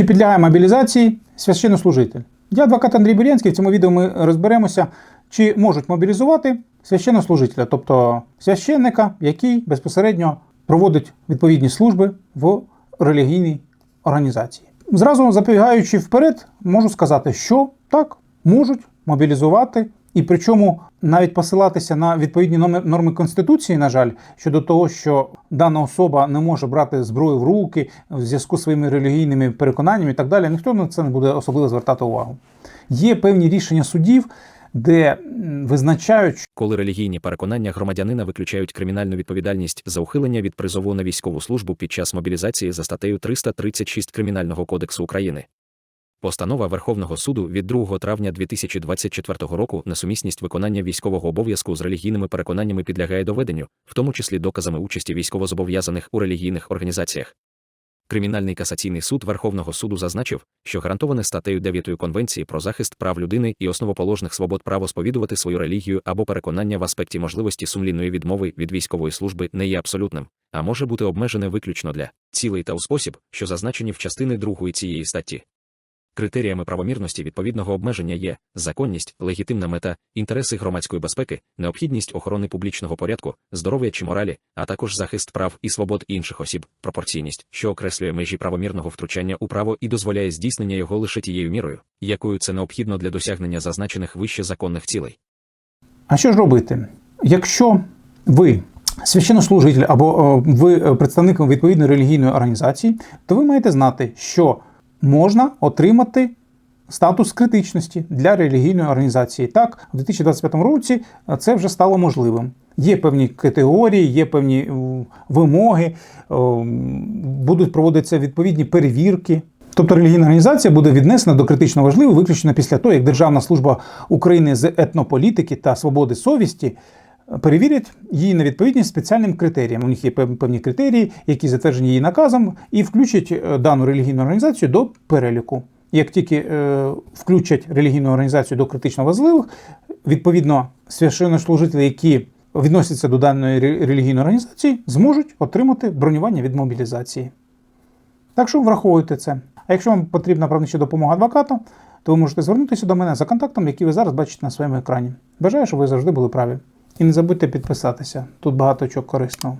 Чи підлягає мобілізації священнослужитель? Я адвокат Андрій Бурянський. В цьому відео ми розберемося, чи можуть мобілізувати священнослужителя, тобто священника, який безпосередньо проводить відповідні служби в релігійній організації. Зразу запобігаючи вперед, можу сказати, що так можуть мобілізувати, і причому навіть посилатися на відповідні норми конституції, на жаль, щодо того, що дана особа не може брати зброю в руки в зв'язку з своїми релігійними переконаннями і так далі. Ніхто на це не буде особливо звертати увагу. Є певні рішення судів, де визначають, коли релігійні переконання громадянина виключають кримінальну відповідальність за ухилення від призову на військову службу під час мобілізації за статтею 336 Кримінального кодексу України. Постанова Верховного суду від 2 травня 2024 року на сумісність виконання військового обов'язку з релігійними переконаннями підлягає доведенню, в тому числі доказами участі військовозобов'язаних у релігійних організаціях. Кримінальний касаційний суд Верховного суду зазначив, що гарантоване статтею 9 Конвенції про захист прав людини і основоположних свобод право сповідувати свою релігію або переконання в аспекті можливості сумлінної відмови від військової служби не є абсолютним, а може бути обмежене виключно для цілей та у спосіб, що зазначені в частини 2 цієї статті. Критеріями правомірності відповідного обмеження є законність, легітимна мета, інтереси громадської безпеки, необхідність охорони публічного порядку, здоров'я чи моралі, а також захист прав і свобод інших осіб, пропорційність, що окреслює межі правомірного втручання у право і дозволяє здійснення його лише тією мірою, якою це необхідно для досягнення зазначених вище законних цілей. А що ж робити? Якщо ви священнослужитель або е, ви е, представник відповідної релігійної організації, то ви маєте знати, що можна отримати статус критичності для релігійної організації. Так, у 2025 році е, це вже стало можливим. Є певні категорії, є певні е, вимоги, е, будуть проводитися відповідні перевірки. Тобто релігійна організація буде віднесена до критично важливої виключно після того, як Державна служба України з етнополітики та свободи совісті перевірять її на відповідність спеціальним критеріям. У них є певні критерії, які затверджені її наказом, і включать е, дану релігійну організацію до переліку. Як тільки е, включать релігійну організацію до критично важливих, відповідно священнослужителі, які відносяться до даної релігійної організації, зможуть отримати бронювання від мобілізації. Так що враховуйте це. А якщо вам потрібна правнича допомога адвоката, то ви можете звернутися до мене за контактом, який ви зараз бачите на своєму екрані. Бажаю, щоб ви завжди були праві. І не забудьте підписатися. Тут багато чого корисного.